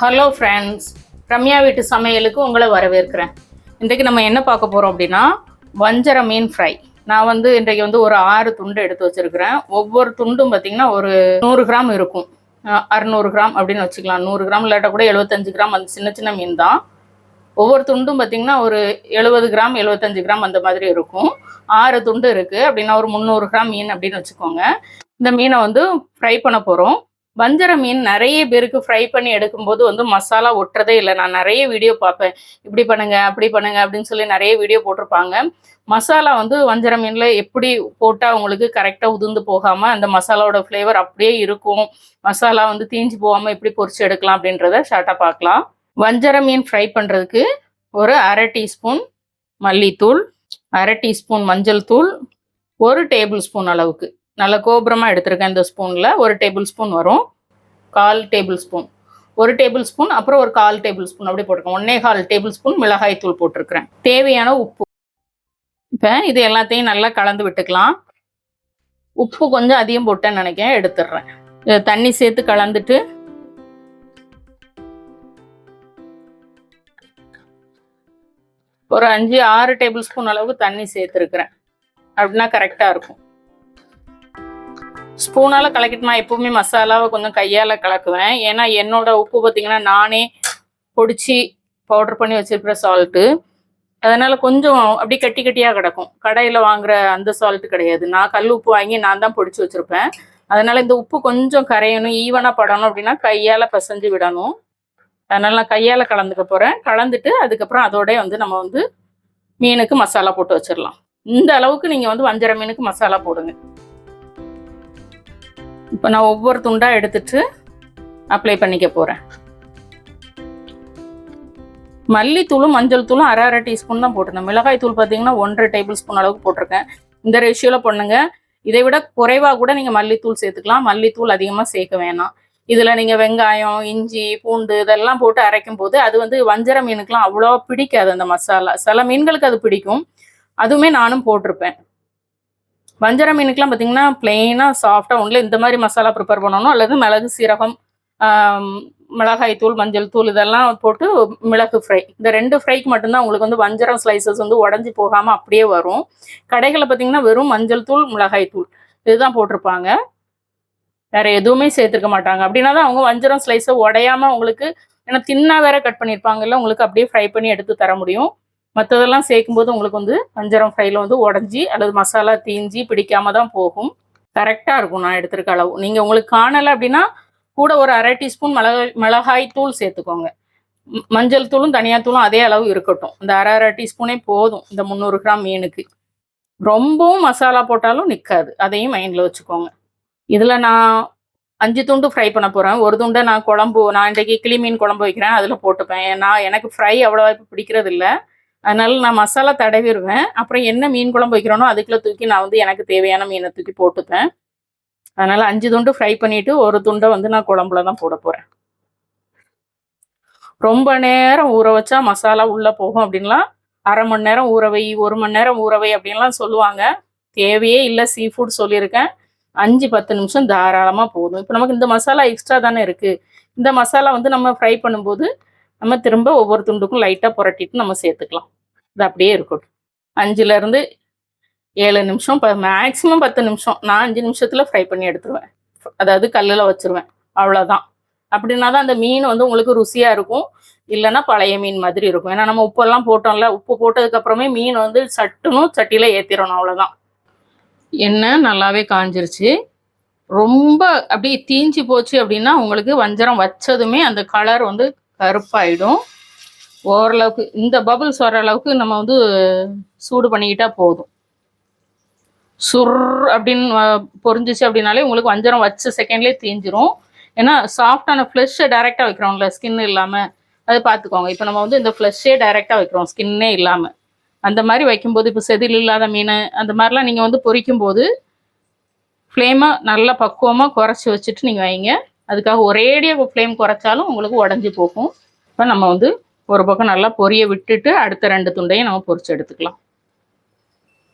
Hello friends Ramya வீட்டு சமையலுக்கு உங்களை வரவேற்கிறேன். இன்றைக்கு நம்ம என்ன பார்க்க போகிறோம் அப்படின்னா வஞ்சர மீன் ஃப்ரை நான் வந்து இன்றைக்கு வந்து ஒரு ஆறு துண்டு எடுத்து வச்சிருக்கிறேன். ஒவ்வொரு துண்டும் பார்த்திங்கன்னா ஒரு நூறு கிராம் இருக்கும். அறநூறு அறுநூறு கிராம் அப்படின்னு வச்சுக்கலாம். நூறு கிராம் இல்லாட்டா கூட எழுபத்தஞ்சு கிராம் அந்த சின்ன சின்ன மீன் தான். ஒவ்வொரு துண்டும் பார்த்திங்கன்னா ஒரு எழுபது கிராம் எழுபத்தஞ்சு கிராம் அந்த மாதிரி இருக்கும். ஆறு துண்டு இருக்குது அப்படின்னா ஒரு முந்நூறு கிராம் மீன் அப்படின்னு வச்சுக்கோங்க. இந்த மீனை வந்து ஃப்ரை பண்ண போகிறோம் வஞ்சர மீன் நிறைய பேருக்கு ஃப்ரை பண்ணி எடுக்கும்போது வந்து மசாலா ஒட்டுறதே இல்லை. நான் நிறைய வீடியோ பார்ப்பேன். இப்படி பண்ணுங்க அப்படி பண்ணுங்க அப்படின்னு சொல்லி நிறைய வீடியோ போட்டிருப்பாங்க. மசாலா வந்து வஞ்சர மீனில் எப்படி போட்டால் உங்களுக்கு கரெக்டாக உதிர்ந்து போகாமல் அந்த மசாலாவோட ஃப்ளேவர் அப்படியே இருக்கும். மசாலா வந்து தீஞ்சு போகாமல் எப்படி பொரிச்சு எடுக்கலாம் அப்படின்றத ஷார்ட்டாக பார்க்கலாம். வஞ்சர மீன் ஃப்ரை பண்ணுறதுக்கு ஒரு அரை டீஸ்பூன் மல்லித்தூள் அரை டீஸ்பூன் மஞ்சள் தூள் ஒரு டேபிள் ஸ்பூன் அளவுக்கு. நல்ல கோபுரமாக எடுத்திருக்கேன் இந்த ஸ்பூனில். ஒரு டேபிள் ஸ்பூன் வரும். கால் டேபிள் ஸ்பூன். ஒரு டேபிள் ஸ்பூன் அப்புறம் ஒரு கால் டேபிள் ஸ்பூன் அப்படி போட்டிருக்கேன் ஒன்னே கால் டேபிள் ஸ்பூன் மிளகாய் தூள் போட்டிருக்கிறேன். தேவையான உப்பு. இப்போ இது எல்லாத்தையும் நல்லா கலந்து விட்டுக்கலாம். உப்பு கொஞ்சம் அதிகம் போட்டேன்னு நினைக்கிறேன் எடுத்துடுறேன். இதை தண்ணி சேர்த்து கலந்துட்டு ஒரு அஞ்சு ஆறு டேபிள் ஸ்பூன் அளவுக்கு தண்ணி சேர்த்துருக்குறேன். அப்படின்னா கரெக்டாக இருக்கும். ஸ்பூனால் கலக்கிட்டு நான் எப்பவுமே மசாலாவை கொஞ்சம் கையால் கலக்குவேன். ஏன்னா என்னோட உப்பு பார்த்தீங்கன்னா நானே பொடிச்சு பவுடர் பண்ணி வச்சிருக்கிற சால்ட்டு அதனால் கொஞ்சம் அப்படி கட்டி கட்டியாக கிடக்கும். கடையில் வாங்குற அந்த சால்ட்டு கிடையாது. நான் கல் உப்பு வாங்கி நான் தான் பொடிச்சு வச்சுருப்பேன். அதனால் இந்த உப்பு கொஞ்சம் கரையணும். ஈவனாக படணும் அப்படின்னா கையால் பிசைஞ்சு விடணும். அதனால் நான் கையால் கலந்துக்க போகிறேன் கலந்துட்டு அதுக்கப்புறம் அதோட வந்து நம்ம வந்து மீனுக்கு மசாலா போட்டு வச்சிடலாம் இந்த அளவுக்கு நீங்கள் வந்து வஞ்சர மீனுக்கு மசாலா போடுங்க. இப்போ நான் ஒவ்வொரு துண்டாக எடுத்துட்டு அப்ளை பண்ணிக்க போகிறேன் மல்லித்தூளும் மஞ்சள் தூளும் அரை அரை டீஸ்பூன் தான் போட்டிருந்தேன். மிளகாய் தூள் பார்த்தீங்கன்னா ஒன்றரை டேபிள் ஸ்பூன் அளவுக்கு போட்டிருக்கேன். இந்த ரேஷியோவில் பண்ணுங்க. இதை விட குறைவாக கூட நீங்கள் மல்லித்தூள் சேர்த்துக்கலாம். மல்லித்தூள் அதிகமாக சேர்க்க வேணாம். இதில் நீங்கள் வெங்காயம் இஞ்சி பூண்டு இதெல்லாம் போட்டு அரைக்கும் போது அது வந்து வஞ்சர மீனுக்கெலாம் அவ்வளோ பிடிக்காது அந்த மசாலா. சில மீன்களுக்கு அது பிடிக்கும். அதுவுமே நானும் போட்டிருப்பேன். வஞ்சர மீனுக்கெலாம் பார்த்தீங்கன்னா பிளெயினாக சாஃப்டாக ஒன்றில் இந்த மாதிரி மசாலா ப்ரிப்பேர் பண்ணணும். அல்லது மிளகு சீரகம் மிளகாய் தூள் மஞ்சள் தூள் இதெல்லாம் போட்டு மிளகு ஃப்ரை இந்த ரெண்டு ஃப்ரைக்கு மட்டும்தான் உங்களுக்கு வந்து வஞ்சரம் ஸ்லைசஸ் வந்து உடஞ்சி போகாமல் அப்படியே வரும். கடைகளில் பார்த்தீங்கன்னா வெறும் மஞ்சள் தூள் மிளகாய் தூள். இதுதான் போட்டிருப்பாங்க. வேற எதுவுமே சேர்த்துருக்க மாட்டாங்க. அப்படின்னா தான் அவங்க வஞ்சரம் ஸ்லைஸை உடையாம உங்களுக்கு ஏன்னா தின்னா வேற கட் பண்ணியிருப்பாங்கல்ல உங்களுக்கு அப்படியே ஃப்ரை பண்ணி எடுத்து தர முடியும். மற்றதெல்லாம் சேர்க்கும்போது உங்களுக்கு வந்து வஞ்சரம் ஃப்ரைல வந்து உடஞ்சி அல்லது மசாலா தீஞ்சி பிடிக்காம தான் போகும் கரெக்டாக இருக்கும் நான் எடுத்திருக்க அளவு. நீங்கள் உங்களுக்கு காணலை அப்படின்னா கூட ஒரு அரை டீஸ்பூன் மிளகாய் மிளகாய் தூள் சேர்த்துக்கோங்க. மஞ்சள் தூளும் தனியா தூளும் அதே அளவு இருக்கட்டும். இந்த அரை அரை டீஸ்பூனே போதும் இந்த முந்நூறு கிராம் மீனுக்கு. ரொம்பவும் மசாலா போட்டாலும் நிற்காது அதையும் மைண்டில் வச்சுக்கோங்க. இதில் நான் அஞ்சு துண்டு ஃப்ரை பண்ண போகிறேன் ஒரு துண்டை நான் குழம்பு நான் இன்றைக்கி கிளி மீன் குழம்பு வைக்கிறேன் அதில் போட்டுப்பேன். நான் எனக்கு ஃப்ரை அவ்வளோவா இப்போ பிடிக்கிறது இல்லை அதனால நான் மசாலா தடவிடுவேன் அப்புறம் என்ன மீன் குழம்பு வைக்கிறேனோ அதுக்குள்ள தூக்கி நான் வந்து எனக்கு தேவையான மீனை தூக்கி போட்டுப்பேன். அதனால அஞ்சு துண்டு ஃப்ரை பண்ணிட்டு ஒரு துண்டை வந்து நான் குழம்புல தான் போட போகிறேன் ரொம்ப நேரம் ஊற வச்சா மசாலா உள்ளே போகும் அப்படின்லாம் அரை மணி நேரம் ஊறவை ஒரு மணி நேரம் ஊறவை அப்படின்லாம் சொல்லுவாங்க. தேவையே இல்லை சீ ஃபுட் சொல்லியிருக்கேன். அஞ்சு பத்து நிமிஷம் தாராளமாக போதும். இப்போ நமக்கு இந்த மசாலா எக்ஸ்ட்ரா தானே இருக்குது இந்த மசாலா வந்து நம்ம ஃப்ரை பண்ணும்போது நம்ம திரும்ப ஒவ்வொரு துண்டுக்கும் லைட்டாக புரட்டிட்டு நம்ம சேர்த்துக்கலாம். இது அப்படியே இருக்கட்டும். அஞ்சுலேருந்து ஏழு நிமிஷம் ப மேக்ஸிமம் பத்து நிமிஷம். நான் அஞ்சு நிமிஷத்தில் ஃப்ரை பண்ணி எடுத்துருவேன். அதாவது கல்லில் வச்சுருவேன். அவ்வளோதான் அப்படின்னா தான் அந்த மீன் வந்து உங்களுக்கு ருசியாக இருக்கும். இல்லைன்னா பழைய மீன் மாதிரி இருக்கும். ஏன்னா நம்ம உப்பெல்லாம் போட்டோம்ல உப்பு போட்டதுக்கப்புறமே மீன் வந்து சட்டுனும் சட்டியில் ஏற்றிடணும் அவ்வளோதான் எண்ணெய் நல்லாவே காஞ்சிருச்சு. ரொம்ப அப்படியே தீஞ்சு போச்சு அப்படின்னா உங்களுக்கு வஞ்சரம் வச்சதுமே அந்த கலர் வந்து கருப்பாயிடும். ஓரளவுக்கு இந்த பபுள்ஸ் வர அளவுக்கு நம்ம வந்து சூடு பண்ணிக்கிட்டா போதும். சுர் அப்படின்னு பொறிஞ்சிச்சு அப்படின்னாலே உங்களுக்கு வஞ்சரம் வச்ச செகண்ட்லேயே தீஞ்சிரும். ஏன்னா சாஃப்டான ஃப்ளஷ்ஷை டைரெக்டாக வைக்கிறோம்ல ஸ்கின் இல்லாமல் அதை பார்த்துக்கோங்க இப்போ நம்ம வந்து இந்த ஃப்ளெஷ்ஷே டைரெக்டாக வைக்கிறோம் ஸ்கின்னே இல்லாமல் அந்த மாதிரி வைக்கும்போது இப்போ செதில் இல்லாத மீன் அந்த மாதிரிலாம் நீங்கள் வந்து பொரிக்கும் போது ஃப்ளேமை நல்லா பக்குவமாக குறைச்சி வச்சுட்டு நீங்கள் வைங்க. அதுக்காக ஒரேடியாக ஃப்ளேம் குறைச்சாலும் உங்களுக்கு உடஞ்சி போகும். இப்போ நம்ம வந்து ஒரு பக்கம் நல்லா பொரிய விட்டுட்டு அடுத்த ரெண்டு துண்டையும் நம்ம பொரிச்சு எடுத்துக்கலாம்.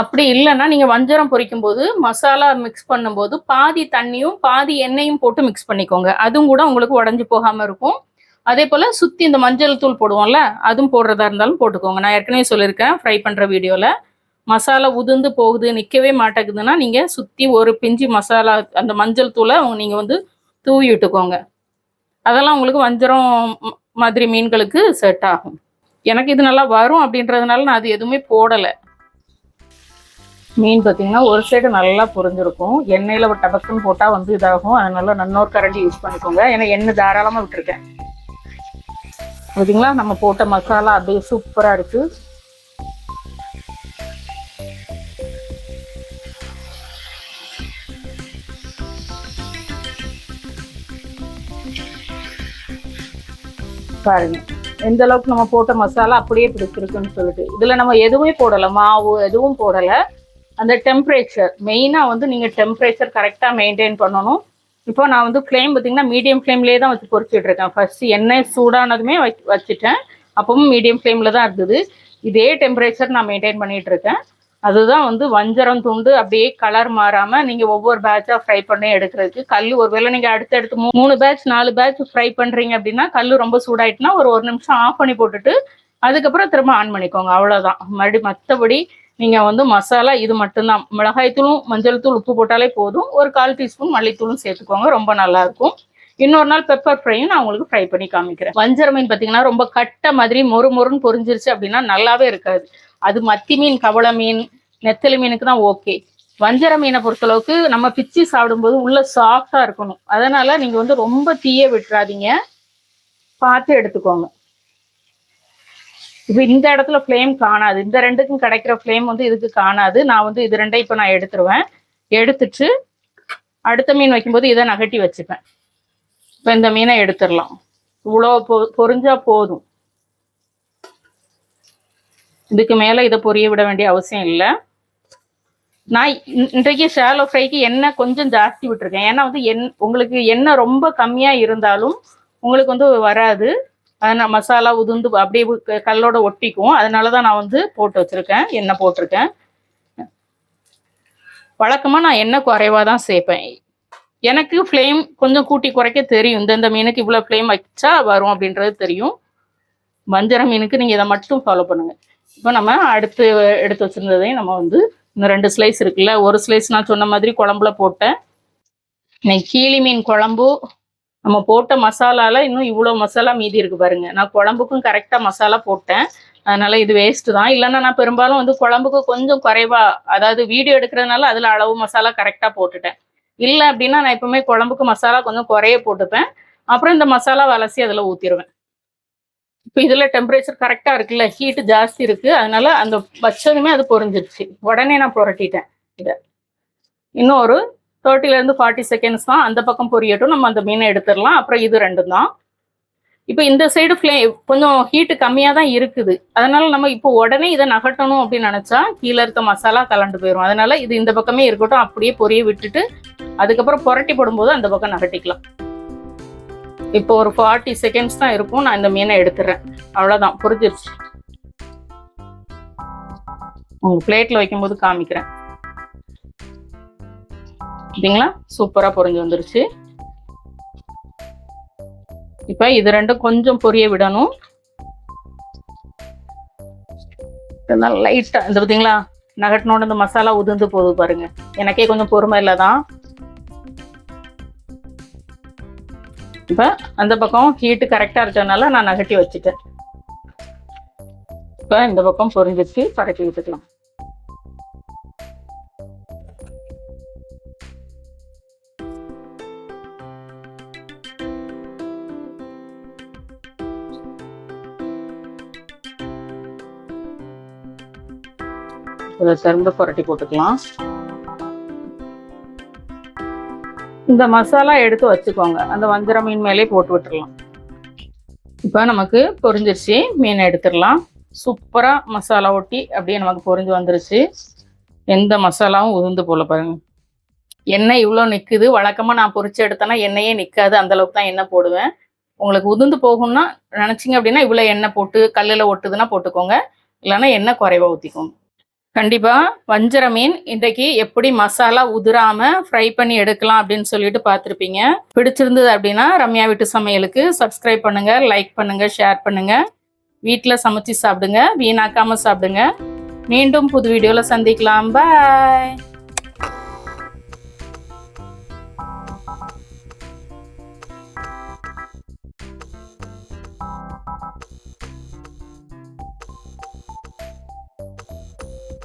அப்படி இல்லைன்னா நீங்கள் வஞ்சரம் பொரிக்கும் போது மசாலா மிக்ஸ் பண்ணும்போது பாதி தண்ணியும் பாதி எண்ணெயும் போட்டு மிக்ஸ் பண்ணிக்கோங்க. அதுவும் கூட உங்களுக்கு உடஞ்சி போகாமல் இருக்கும். அதே போல் சுற்றி இந்த மஞ்சள் தூள் போடுவோம்ல அதுவும் போடுறதா இருந்தாலும் போட்டுக்கோங்க. நான் ஏற்கனவே சொல்லியிருக்கேன் ஃப்ரை பண்ணுற வீடியோவில் மசாலா உதிர்ந்து போகுது நிற்கவே மாட்டேங்குதுன்னா நீங்கள் சுற்றி ஒரு பிஞ்சு மசாலா அந்த மஞ்சள் தூளை நீங்கள் வந்து தூவி விட்டுக்கோங்க. அதெல்லாம் உங்களுக்கு வஞ்சரம் மாதிரி மீன்களுக்கு செட் ஆகும். எனக்கு இது நல்லா வரும் அப்படின்றதுனால நான் அது எதுவுமே போடலை. மீன் பார்த்தீங்கன்னா ஒரு சைடு நல்லா புரிஞ்சிருக்கும். எண்ணெயில் ஒரு டபக்குன்னு போட்டால் வந்து இதாகும். அதனால நன்னோர் கரண்டி யூஸ் பண்ணிக்கோங்க. ஏன்னா எண்ணெய் தாராளமாக விட்டுருக்கேன். பார்த்தீங்களா நம்ம போட்ட மசாலா அப்படியே சூப்பராக இருக்குது பாருங்க. எந்த அளவுக்கு நம்ம போட்ட மசாலா அப்படியே பிடிச்சிருக்குன்னு சொல்லிட்டு. இதில் நம்ம எதுவுமே போடலை. மாவு எதுவும் போடலை. அந்த டெம்பரேச்சர் மெயினாக வந்து நீங்கள் டெம்பரேச்சர் கரெக்டாக மெயின்டைன் பண்ணணும். இப்போ நான் வந்து ஃப்ளேம் பார்த்தீங்கன்னா மீடியம் ஃப்ளேம்லேயே தான் வச்சு பொறிச்சிட்டு இருக்கேன் ஃபர்ஸ்ட் எண்ணெய் சூடானதுமே வச்சுட்டேன். அப்பவும் மீடியம் ஃப்ளேமில் தான் இருந்தது. இதே டெம்பரேச்சர் நான் மெயின்டைன் பண்ணிகிட்டு இருக்கேன் அதுதான் வந்து வஞ்சரம் துண்டு அப்படியே கலர் மாறாம நீங்க ஒவ்வொரு பேட்சா ஃப்ரை பண்ணி எடுக்கிறதுக்கு. கல் ஒருவேளை நீங்க அடுத்தடுத்து மூ- மூணு பேட்ச் நாலு பேட்ச் ஃப்ரை பண்றீங்க அப்படின்னா கல் ரொம்ப சூடாயிட்டுனா ஒரு ஒரு நிமிஷம் ஆஃப் பண்ணி போட்டுட்டு அதுக்கப்புறம் திரும்ப ஆன் பண்ணிக்கோங்க. அவ்வளவுதான். மறுபடி மற்றபடி நீங்க வந்து மசாலா இது மட்டும்தான். மிளகாய் தூளும் மஞ்சள் தூள் உப்பு போட்டாலே போதும். ஒரு கால் டீஸ்பூன் மல்லித்தூளும் சேர்த்துக்கோங்க. ரொம்ப நல்லா இருக்கும். இன்னொரு நாள் பெப்பர் ஃப்ரையும் நான் உங்களுக்கு ஃப்ரை பண்ணி காமிக்கிறேன். வஞ்சர மீன் பார்த்தீங்கன்னா ரொம்ப கட்ட மாதிரி மொறு மொறுன்னு பொரிஞ்சிருச்சு அப்படின்னா நல்லாவே இருக்காது. அது மத்தி மீன் கவள மீன் நெத்தலி மீனுக்கு தான் ஓகே வஞ்சர மீனை பொறுத்தளவுக்கு நம்ம பிச்சு சாப்பிடும்போது உள்ள சாஃப்டா இருக்கணும். அதனால நீங்க வந்து ரொம்ப தீய விட்டுறாதீங்க. பார்த்து எடுத்துக்கோங்க. இப்போ இந்த இடத்துல ஃப்ளேம் காணாது. இந்த ரெண்டுக்கும் கிடைக்கிற ஃப்ளேம் வந்து இதுக்கு காணாது. நான் வந்து இது ரெண்டையும் இப்போ நான் எடுத்துருவேன். எடுத்துட்டு அடுத்த மீன் வைக்கும்போது இதை நகட்டி வச்சுப்பேன். இப்போ இந்த மீனை எடுத்துடலாம். இவ்வளோ பொ பொறிஞ்சா போதும். இதுக்கு மேலே இதை பொரிய விட வேண்டிய அவசியம் இல்லை. நான் இன்- இன்றைக்கு ஷாலோ ஃப்ரைக்கு எண்ணெய் கொஞ்சம் ஜாஸ்தி விட்டுருக்கேன். ஏன்னா வந்து எண் உங்களுக்கு எண்ணெய் ரொம்ப கம்மியாக இருந்தாலும் உங்களுக்கு வந்து வராது. அதனால் மசாலா உதுந்து அப்படியே க- கல்லோட ஒட்டிக்கும். அதனால தான் நான் வந்து போட்டு வச்சுருக்கேன். எண்ணெய் போட்டிருக்கேன். வழக்கமாக நான் எண்ணெய் குறைவாக தான் சேர்ப்பேன் எனக்கு ஃப்ளேம் கொஞ்சம் கூட்டி குறைக்க தெரியும். இந்தந்த மீனுக்கு இவ்வளோ ஃப்ளேம் வச்சா வரும் அப்படின்றது தெரியும். வஞ்சர மீனுக்கு நீங்கள் இதை மட்டும் ஃபாலோ பண்ணுங்கள் இப்போ நம்ம அடுத்து எடுத்து வச்சிருந்ததையும் நம்ம வந்து இந்த ரெண்டு ஸ்லைஸ் இருக்குல்ல ஒரு ஸ்லைஸ் நான் சொன்ன மாதிரி குழம்புல போட்டேன். இன்னைக்கு கீழி மீன் குழம்பு நம்ம போட்ட மசாலாவில் இன்னும் இவ்வளோ மசாலா மீதி இருக்குது பாருங்க. நான் குழம்புக்கும் கரெக்டாக மசாலா போட்டேன். அதனால் இது வேஸ்ட்டு தான். இல்லைன்னா நான் பெரும்பாலும் வந்து குழம்புக்கு கொஞ்சம் குறைவாக அதாவது வீடியோ எடுக்கிறதுனால அதில் அளவு மசாலா கரெக்டாக போட்டுட்டேன். இல்லை அப்படின்னா நான் எப்பவுமே குழம்புக்கு மசாலா கொஞ்சம் குறைய போட்டுப்பேன். அப்புறம் இந்த மசாலா வலசி அதில் ஊற்றிடுவேன் இப்போ இதில் டெம்பரேச்சர் கரெக்டாக இருக்குல்ல ஹீட்டு ஜாஸ்தி இருக்கு. அதனால அந்த வச்சதுமே அது பொரிஞ்சிருச்சு. உடனே நான் புரட்டிட்டேன் இதை. இன்னும் ஒரு தேர்ட்டிலேருந்து ஃபார்ட்டி செகண்ட்ஸ் தான் அந்த பக்கம் பொரியட்டும். நம்ம அந்த மீனை எடுத்துடலாம். அப்புறம் இது ரெண்டும் தான். இப்போ இந்த சைடு ஃப்ளே கொஞ்சம் ஹீட்டு கம்மியாக தான் இருக்குது. அதனால நம்ம இப்போ உடனே இதை நகட்டணும் அப்படின்னு நினச்சா கீழே இருக்க மசாலா கலண்டு போயிடும் அதனால இது இந்த பக்கமே இருக்கட்டும். அப்படியே பொரிய விட்டுட்டு அதுக்கப்புறம் புரட்டி போடும்போது அந்த பக்கம் நகட்டிக்கலாம் இப்போ ஒரு ஃபார்ட்டி செகண்ட்ஸ் தான் இருக்கும். நான் இந்த மீனை எடுத்துறேன். அவ்வளோதான் புரிஞ்சிருச்சு? உங்க பிளேட்ல வைக்கும்போது காமிக்கிறேன். பார்த்தீங்களா சூப்பரா பொரிஞ்சு வந்துருச்சு. இப்போ இது ரெண்டும் கொஞ்சம் பொரிய விடணும். இதெல்லாம் லைட்டா இந்த பார்த்தீங்களா நகட்டினோட இந்த மசாலா உதிர்ந்து போகுது பாருங்க. எனக்கே கொஞ்சம் பொறுமை இல்லை தான் இப்போ அந்த பக்கம் ஹீட்டு கரெக்டாக இருக்கிறதுனால நான் நகட்டி வச்சுட்டேன். இப்போ இந்த பக்கம் பொறிஞ்சிச்சு பரப்பி விட்டுக்கலாம் இதை திரும்ப புரட்டி போட்டுக்கலாம். இந்த மசாலா எடுத்து வச்சுக்கோங்க. அந்த வஞ்சர மீன் மேலே போட்டு விட்டுடலாம் இப்போ நமக்கு பொரிஞ்சிருச்சு. மீன் எடுத்துடலாம். சூப்பராக மசாலா ஒட்டி அப்படியே நமக்கு பொரிஞ்சு வந்துருச்சு. எந்த மசாலாவும் உதிர்ந்து போல பாருங்க. எண்ணெய் இவ்வளோ நிற்குது வழக்கமாக நான் பொரிச்சு எடுத்தேன்னா எண்ணெயே நிற்காது அந்த அளவுக்கு தான் எண்ணெய் போடுவேன். உங்களுக்கு உதிர்ந்து போகும்னா நினச்சிங்க அப்படின்னா இவ்வளோ எண்ணெய் போட்டு கல்லில் ஒட்டுதுன்னா போட்டுக்கோங்க. இல்லைன்னா எண்ணெய் குறைவா ஊற்றிக்கோங்க கண்டிப்பாக வஞ்சர மீன் இன்றைக்கி எப்படி மசாலா உதிராமல் ஃப்ரை பண்ணி எடுக்கலாம் அப்படின்னு சொல்லிட்டு பார்த்துருப்பீங்க. பிடிச்சிருந்தது அப்படின்னா ரம்யா வீட்டு சமையலுக்கு சப்ஸ்கிரைப் பண்ணுங்கள் லைக் பண்ணுங்கள் ஷேர் பண்ணுங்கள் வீட்டில் சமைச்சு சாப்பிடுங்க வீணாக்காமல் சாப்பிடுங்க. மீண்டும் புது வீடியோவில் சந்திக்கலாம். பாய்